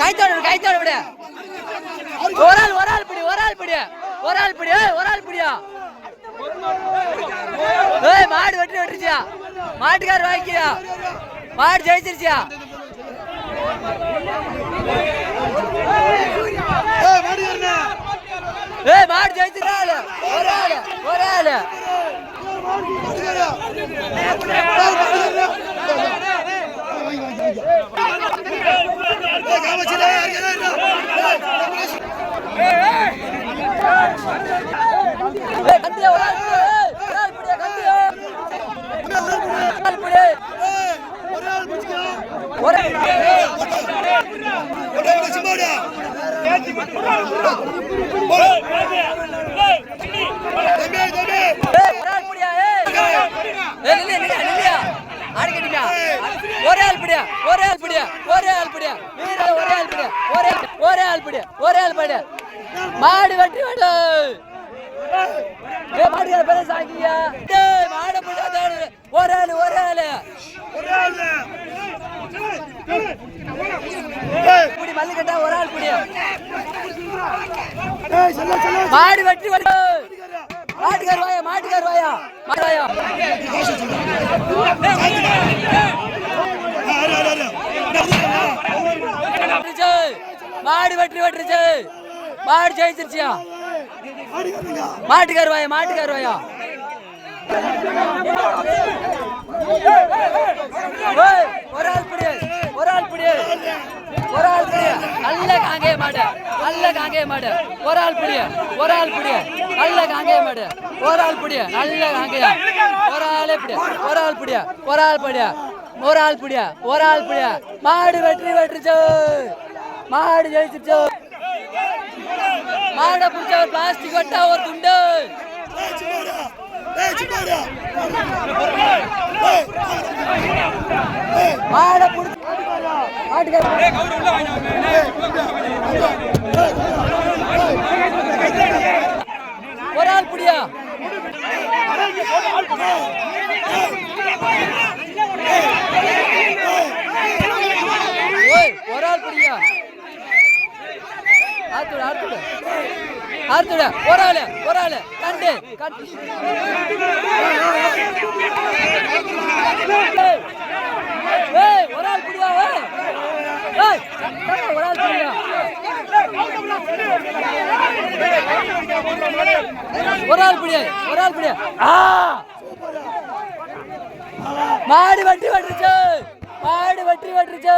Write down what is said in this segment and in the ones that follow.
கைத்தோட கைத்தோட விடு. ஒரு ஆள் ஒரு ஆள் பிடி ஒரு ஆள் பிடி. ஒரு ஆள் பிடி ஒரு ஆள் பிடியா? ஏய் மாடு வெட்டி வெட்டுருச்சியா? மாட்டுக்கார் வாங்கிக்கியா? மாடு ஜெயிச்சிருச்சியா? ஏய் மாடு ஜெயிச்சிருச்சா? ஆளு. ஒரு ஆளு. ஒரு ஆளு. காமச்சில யாருக்கா ஏய் ஏய். ஒரே ஆள் பிடியா ஒரே ஆள் பிடியா ஒரே ஆள் பிடியா வீர ஒரே ஆள் பிடியா ஒரே ஒரே ஆள் பிடியா ஒரே ஆள் பிடியா மாடு வெட்டி வெட்டு ஏய் மாடு பேர சாக்கியா டேய் மாடு புள்ள தாடு ஒரே ஆள் ஒரே ஆள். ஒரு ஆளு குடி மல்லு கட்டா ஒரு ஆள் குடி. ஏய் செல்ல செல்ல மாடு வெட்டி வர மாட்டுக்கார் வாயா மாட்டுக்கார் வாயா. மாடு வாயா. மாடு வெற்றி வெட்டுருச்சு. மாடு ஜெயிச்சிருச்சியா? மாட்டுக்கார் வாயா மாட்டுக்கார் வாயா ஒரு ஆள் பிடி ஒரு ஆள் பிடி ஒரு ஆள் பிடி நல்ல காங்கே மாடு நல்ல காங்கே மாடு ஒரு ஆள் பிடி ஒரு ஆள் பிடி நல்ல காங்கே மாடு ஒரு ஆள் பிடி நல்ல காங்கேயா ஒரு ஆளே பிடி ஒரு ஆள் பிடி ஒரு ஆள் பிடியா ஒரு ஆள் பிடியா ஒரு ஆள் பிடியா மாடு வெற்றி வெற்றிச்சோ மாடு ஜெயிச்சிருச்சு மாடை பிடிச்ச ஒரு பிளாஸ்டிக் வட்டா ஒரு குண்டு ஏய் சிம்மாடா ஒரு ஆள் புடியா ஓய் ஒரு ஆள் பிடியா ஆத்துடு ஆத்துடு ஆத்துடு ஒரு ஆளு ஒரு ஆளு கண்டு கண்டு. ஒரு ஆள் பிடியா ஒரு ஆள் புரியா ஒரு ஆள் பிடியா ஒரு ஆள் பிடியா. மாடு வட்டி வட்டுருச்சு. மாடு வட்டி வட்டுருச்சு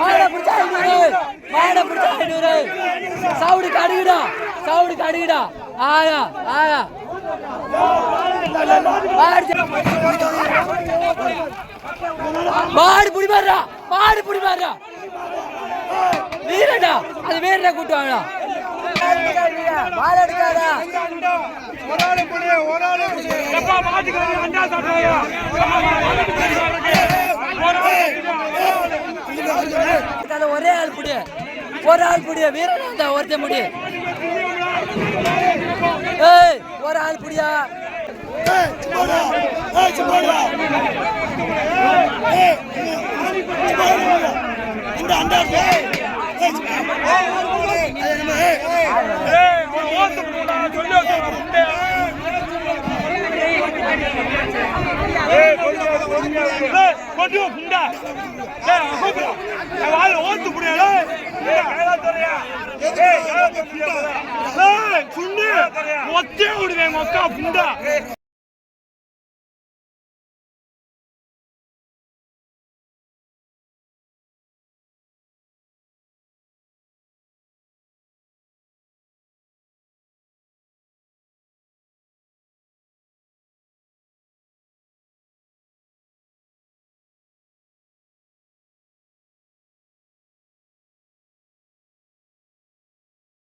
மாடை பிடிச்சா ஐநூறு மாடை பிடிச்சா ஐநூறு சவுடு கடுகுடா சவுடு கடுகுடா ஆயா ஆயா. மாடு புடி மாறுடா மாடு புடி மாறுடா வீரடா அது வீரடா கூட்டு வாங்கடா மாடு எடுக்காதா அது ஒரே ஆள் புடி ஒரு ஆள் புடிய வீரன் அந்த ஒருத்த முடி ஏய் ஒரு ஆள் புடியா Hey, ஏய் ஏய் சிம்மாடா ஏய் நம்ம ஏய் ஒத்தே விடுவேன் மொக்கா புண்டா